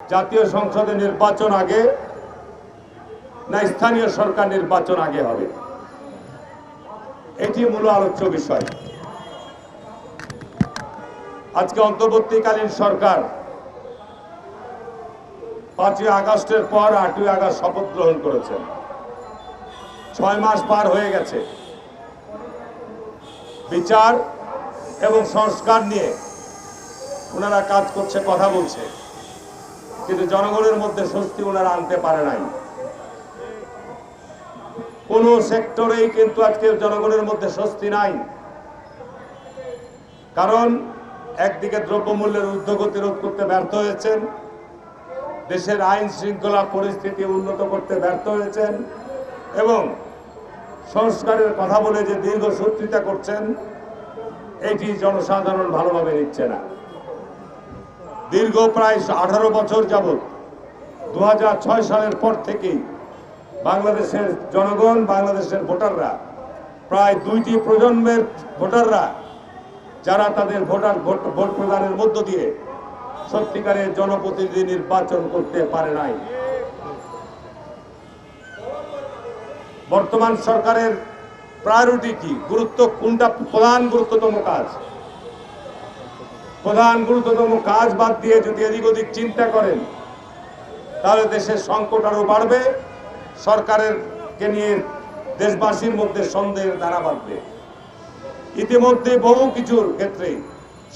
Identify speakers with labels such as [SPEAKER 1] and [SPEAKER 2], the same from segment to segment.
[SPEAKER 1] জাতীয় সংসদে নির্বাচন আগে না স্থানীয় সরকার নির্বাচন আগে হবে? এটি মূল আলোচ্য বিষয়। আজকে অন্তর্বর্তীকালীন সরকার পাঁচই আগস্টের পর আটই আগস্ট শপথ গ্রহণ করেছেন ছয় মাস পার হয়ে গেছে। বিচার এবং সংস্কার নিয়ে ওনারা কাজ করছে, কথা বলছে। কিন্তু জনগণের মধ্যে স্বস্তি ওনারা আনতে পারে নাই। কোন সেক্টরেই কিন্তু আজকে জনগণের মধ্যে স্বস্তি নাই। কারণ একদিকে দ্রব্যমূল্যের ঊর্ধ্বগতি রোধ করতে ব্যর্থ হয়েছেন, দেশের আইন শৃঙ্খলা পরিস্থিতি উন্নত করতে ব্যর্থ হয়েছেন এবং সংস্কারের কথা বলে যে দীর্ঘ সূত্রিতা করছেন, এটি জনসাধারণ ভালোভাবে নিচ্ছে না। দীর্ঘ প্রায় আঠারো বছর যাবৎ দু সালের পর থেকেই বাংলাদেশের জনগণ, বাংলাদেশের ভোটাররা, প্রায় দুইটি প্রজন্মের ভোটাররা, যারা তাদের ভোটার ভোট ভোট প্রদানের মধ্য দিয়ে সত্যিকারের জনপ্রতিনিধি নির্বাচন করতে পারে নাই। বর্তমান সরকারের প্রায়োরিটি কি? গুরুত্ব কোনটা? প্রধান গুরুত্বতম কাজ? প্রধান গুরুত্বতম কাজ বাদ দিয়ে যদি এদিক ওদিক চিন্তা করেন, তাহলে দেশের সংকট আরও বাড়বে সরকারের কে নিয়ে দেশবাসীর মধ্যে সন্দেহের দ্বারা বাড়বে। ইতিমধ্যে বহু কিছুর ক্ষেত্রে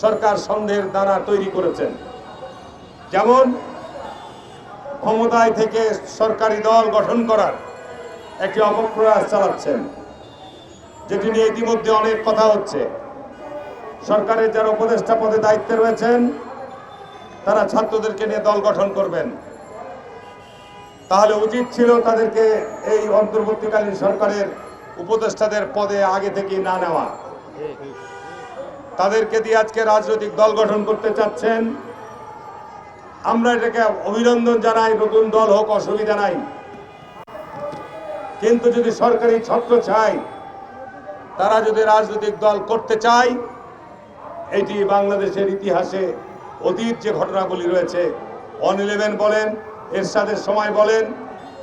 [SPEAKER 1] সরকার সন্দেহের দ্বারা তৈরি করেছেন। যেমন, ক্ষমতায় থেকে সরকারি দল গঠন করার একটি অপপ্রয়াস চালাচ্ছেন, যেটি নিয়ে ইতিমধ্যে অনেক কথা হচ্ছে। সরকারের যারা উপদেষ্টা পদে দায়িত্বে রয়েছেন, তারা ছাত্রদেরকে নিয়ে দল গঠন করবেন। তাহলে উচিত ছিল তাদেরকে এই অন্তর্বর্তীকালীন সরকারের উপদেষ্টাদের পদে আগে থেকে না নেওয়া। তাদেরকে দিয়ে আজকে রাজনৈতিক দল গঠন করতে চাচ্ছেন। আমরা এটাকে অভিনন্দন জানাই, নতুন দল হোক, অসুবিধা নাই। কিন্তু যদি সরকারি ছত্র চাই তারা যদি রাজনৈতিক দল করতে চায় এটি বাংলাদেশের ইতিহাসে অতীত যে ঘটনাগুলি রয়েছে, অন ইলেভেন বলেন, এরশাদের সময় বলেন,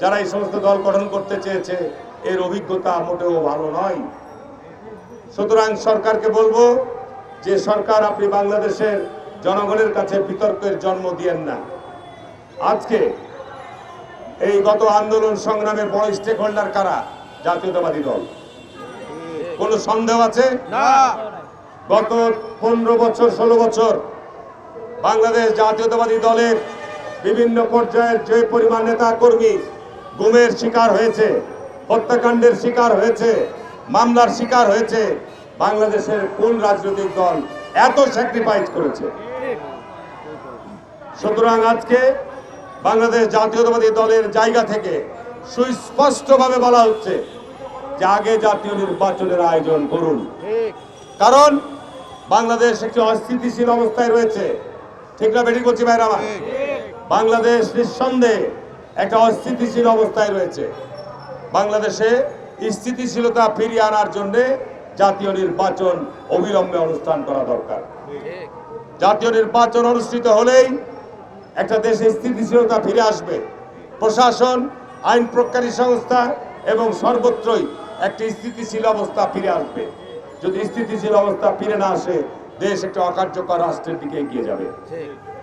[SPEAKER 1] যারা এই সমস্ত দল গঠন করতে চেয়েছে, এর অভিজ্ঞতা মোটেও ভালো নয়। সুতরাং সরকারকে বলব যে সরকার আপনি বাংলাদেশের জনগণের কাছে বিতর্কের জন্ম দিয়েন না। আজকে এই গত আন্দোলন সংগ্রামের বড় স্টেক হোল্ডার কারা? জাতীয়তাবাদী দল। কোনো সন্দেহ আছে? গত পনেরো বছর, ষোলো বছর বাংলাদেশ জাতীয়তাবাদী দলের বিভিন্ন পর্যায়ের যে পরিমাণ নেতা কর্মী গুমের শিকার হয়েছে, হত্যাকাণ্ডের শিকার হয়েছে, মামলার শিকার হয়েছে, বাংলাদেশের কোন রাজনৈতিক দল এত স্যাক্রিফাইস করেছে? সুতরাং আজকে বাংলাদেশ জাতীয়তাবাদী দলের জায়গা থেকে সুস্পষ্টভাবে বলা হচ্ছে যে আগে জাতীয় নির্বাচনের আয়োজন করুন। কারণ বাংলাদেশ একটি অস্থিতিশীল অবস্থায় রয়েছে। ঠিক না বেটি করছি ভাইরা আমার? বাংলাদেশ নিঃসন্দেহে একটা অস্থিতিশীল অবস্থায় রয়েছে। বাংলাদেশে স্থিতিশীলতা ফিরিয়ে আনার জন্য জাতীয় নির্বাচন অবিলম্বে অনুষ্ঠান করা দরকার। জাতীয় নির্বাচন অনুষ্ঠিত হলেই একটা দেশে স্থিতিশীলতা ফিরে আসবে। প্রশাসন, আইন প্রজ্ঞানী সংস্থা এবং সর্বত্রই একটি স্থিতিশীল অবস্থা ফিরে আসবে। যদি স্থিতিশীল অবস্থা ফিরে না আসে দেশ একটা অকার্যকর রাষ্ট্রের দিকে এগিয়ে যাবে।